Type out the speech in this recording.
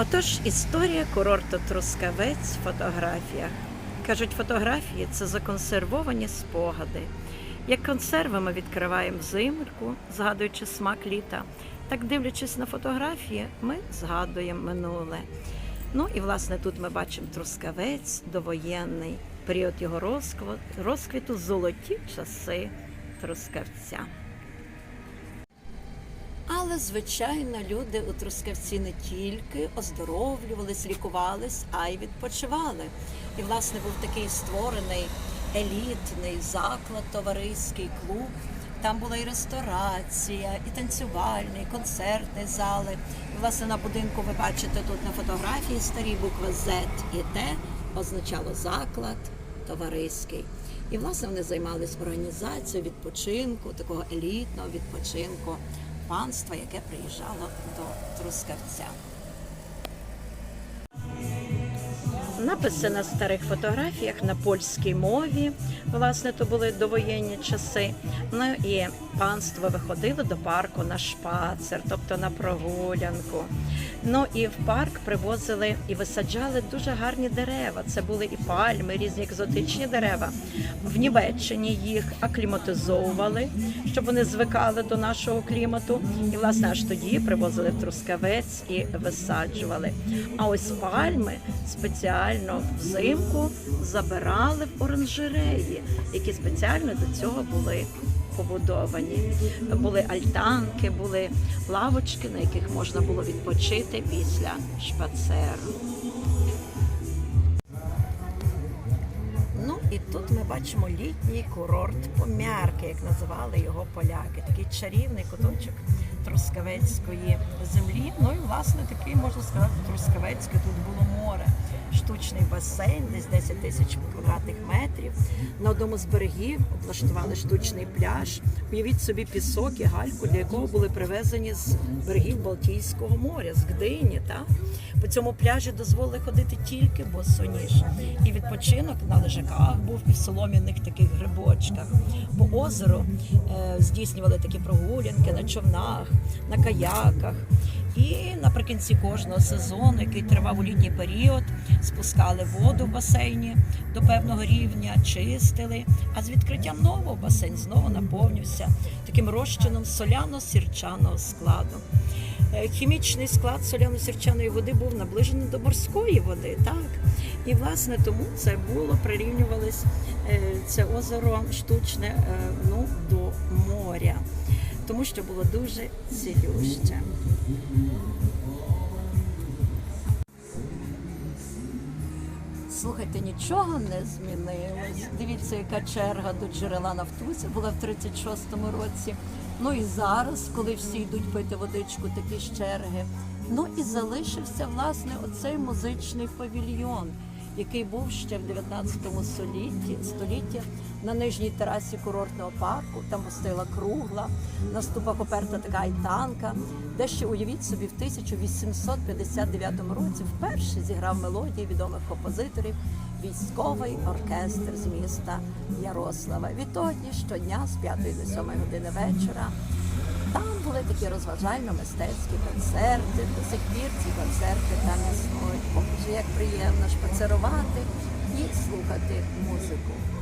Отож, історія курорту Трускавець в фотографіях. Кажуть, фотографії це законсервовані спогади. Як консерви ми відкриваємо взимку, згадуючи смак літа, так дивлячись на фотографії, ми згадуємо минуле. Ну і власне тут ми бачимо Трускавець, довоєнний період його розквіту золоті часи Трускавця. Але, звичайно, люди у Трускавці не тільки оздоровлювались, лікувались, а й відпочивали. І, власне, був такий створений елітний заклад, товариський клуб. Там була і ресторація, і танцювальний, і концертні зали. І, власне, на будинку ви бачите тут на фотографії старі букви Z і Т означало заклад товариський. І, власне, вони займалися організацією відпочинку, такого елітного відпочинку панства, яке приїжджало до Трускавця. Написи на старих фотографіях на польській мові. Власне, то були довоєнні часи. Ну і панство виходило до парку на шпацер, тобто на прогулянку. Ну і в парк привозили і висаджали дуже гарні дерева. Це були і пальми, різні екзотичні дерева. В Німеччині їх акліматизовували, щоб вони звикали до нашого клімату. І власне аж тоді привозили Трускавець і висаджували. А ось пальми спеціально взимку забирали в оранжереї, які спеціально до цього були побудовані. Були альтанки, були лавочки, на яких можна було відпочити після шпацеру. Тут ми бачимо літній курорт Помярки, як називали його поляки. Такий чарівний куточок Трускавецької землі. Ну і власне такий можна сказати, Трускавецьке тут було море. Штучний басейн, десь 10 тисяч квадратних метрів. На одному з берегів облаштували штучний пляж. Уявіть собі пісок і гальку, для якого були привезені з берегів Балтійського моря, з Гдині. Так? По цьому пляжі дозволили ходити тільки босоніж. І відпочинок на лежаках був солом'яних таких грибочках. По озеру е, здійснювали такі прогулянки на човнах, на каяках. І наприкінці кожного сезону, який тривав у літній період, спускали воду в басейні до певного рівня, чистили. А з відкриттям нового басейн знову наповнився таким розчином соляно-сірчаного складу. Е, Хімічний склад соляно-сірчаної води був наближений до морської води, так. І власне тому це було прирівнювалось це озеро штучне е, ну, до моря, тому що було дуже цілюще. Слухайте, нічого не змінилось. Дивіться, яка черга до джерела Нафтуся була в 36-му році. Ну і зараз, коли всі йдуть пити водичку, такі ж черги. Ну і залишився власне оцей музичний павільйон, який був ще в 19 столітті, столітті на нижній терасі курортного парку. Там стояла кругла, на ступах оперта така альтанка, де ще уявіть собі в 1859 році вперше зіграв мелодії відомих композиторів військовий оркестр з міста Ярослава. Відтоді щодня з 5 до 7 години вечора. Там були такі розважально-мистецькі концерти. До сих пір ці концерти як приємно шпацерувати і слухати музику.